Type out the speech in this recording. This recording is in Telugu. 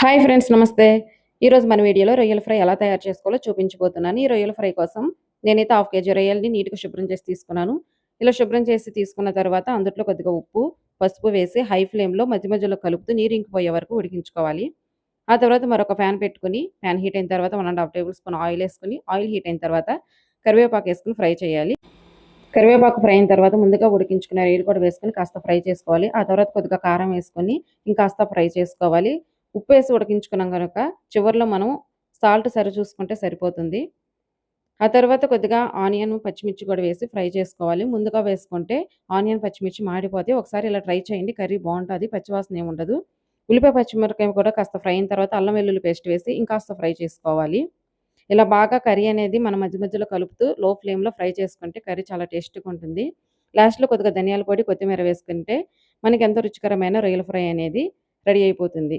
హాయ్ ఫ్రెండ్స్ నమస్తే. ఈరోజు మన వీడియోలో రొయ్యల ఫ్రై ఎలా తయారు చేసుకోవాలో చూపించబోతున్నాను. ఈ రొయ్యల ఫ్రై కోసం నేనైతే హాఫ్ కేజీ రొయ్యల్ని నీట్గా శుభ్రం చేసి తీసుకున్నాను. ఇలా శుభ్రం చేసి తీసుకున్న తర్వాత అందులో కొద్దిగా ఉప్పు పసుపు వేసి హై ఫ్లేమ్లో మధ్య మధ్యలో కలుపుతూ నీరు ఇంకిపోయే వరకు ఉడికించుకోవాలి. ఆ తర్వాత మరొక ఫ్యాన్ పెట్టుకుని ఫ్యాన్ హీట్ అయిన తర్వాత one and half table spoon oil వేసుకుని ఆయిల్ హీట్ అయిన తర్వాత కరివేపాకు వేసుకుని ఫ్రై చేయాలి. కరివేపాకు ఫ్రై అయిన తర్వాత ముందుగా ఉడికించుకున్న రొయ్యలు కూడా వేసుకొని కాస్త ఫ్రై చేసుకోవాలి. ఆ తర్వాత కొద్దిగా కారం వేసుకొని ఇంకాస్త ఫ్రై చేసుకోవాలి. ఉప్పు వేసి ఉడికించుకున్నాం కనుక చివరిలో మనం సాల్ట్ సరి చూసుకుంటే సరిపోతుంది. ఆ తర్వాత కొద్దిగా ఆనియన్ పచ్చిమిర్చి కూడా వేసి ఫ్రై చేసుకోవాలి. ముందుగా వేసుకుంటే ఆనియన్ పచ్చిమిర్చి మాడిపోతే ఒకసారి ఇలా ట్రై చేయండి. కర్రీ బాగుంటుంది పచ్చివాసన ఏమి ఉండదు. ఉల్లిపాయ పచ్చిమిరకాయ కూడా కాస్త ఫ్రై అయిన తర్వాత అల్లం వెల్లుల్లి పేస్ట్ వేసి ఇంకాస్త ఫ్రై చేసుకోవాలి. ఇలా బాగా కర్రీ అనేది మన మధ్య మధ్యలో కలుపుతూ లో ఫ్లేమ్లో ఫ్రై చేసుకుంటే కర్రీ చాలా టేస్ట్గా ఉంటుంది. లాస్ట్లో కొద్దిగా ధనియాల పొడి కొత్తిమీర వేసుకుంటే మనకి ఎంతో రుచికరమైన రొయ్యల ఫ్రై అనేది రెడీ అయిపోతుంది.